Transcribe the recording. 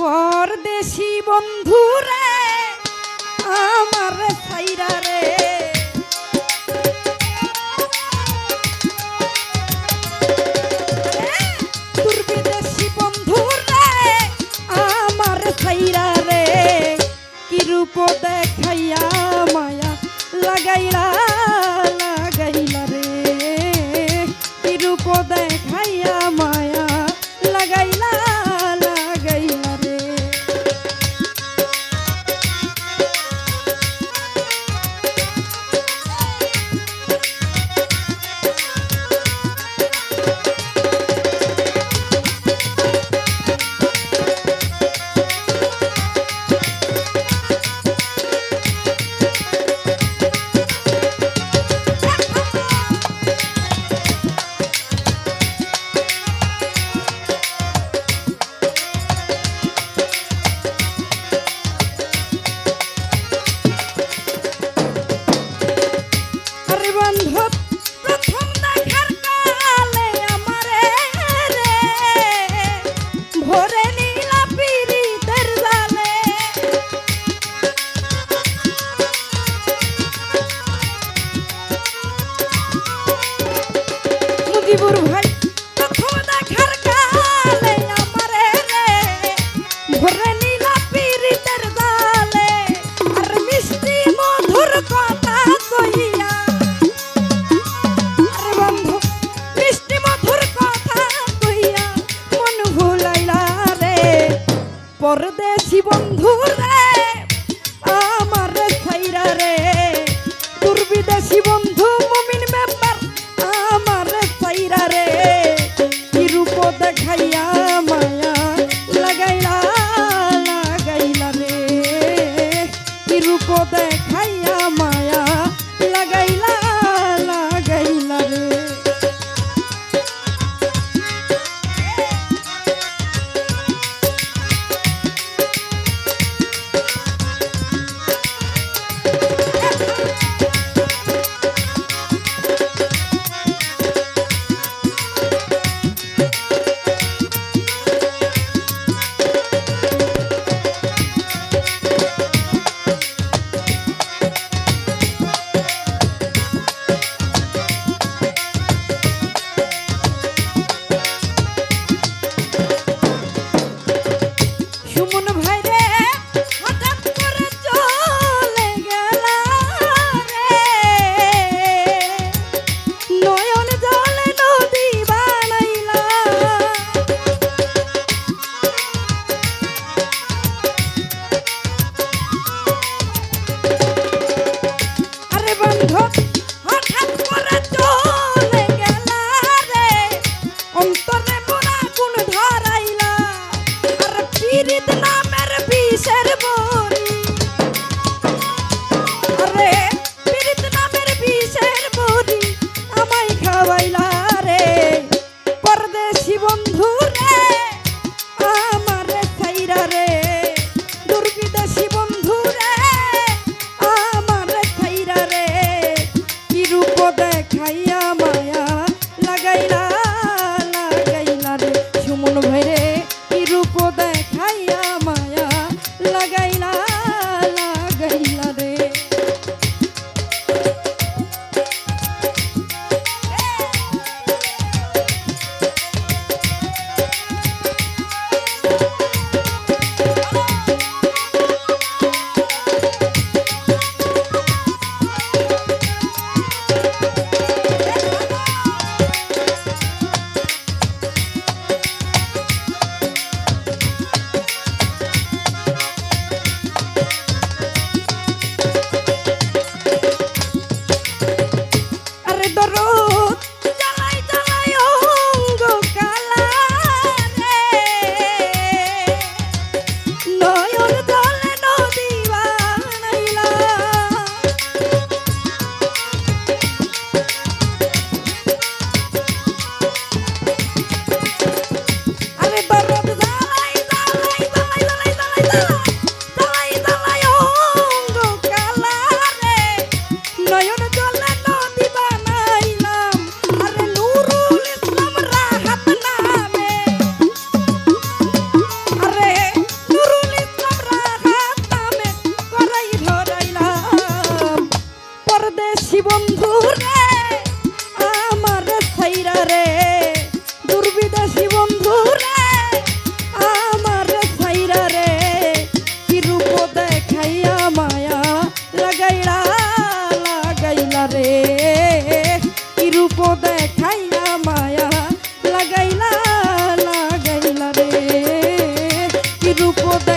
পরদেশি বন্ধুরে আমার সাইরা রে। দুর্বিদেশি বন্ধুরে আমার সাইরা রে। কিরূপ দেখাইয়া মায়া লাগাইয়া বন্ধুর i don't hook. Oh. poder.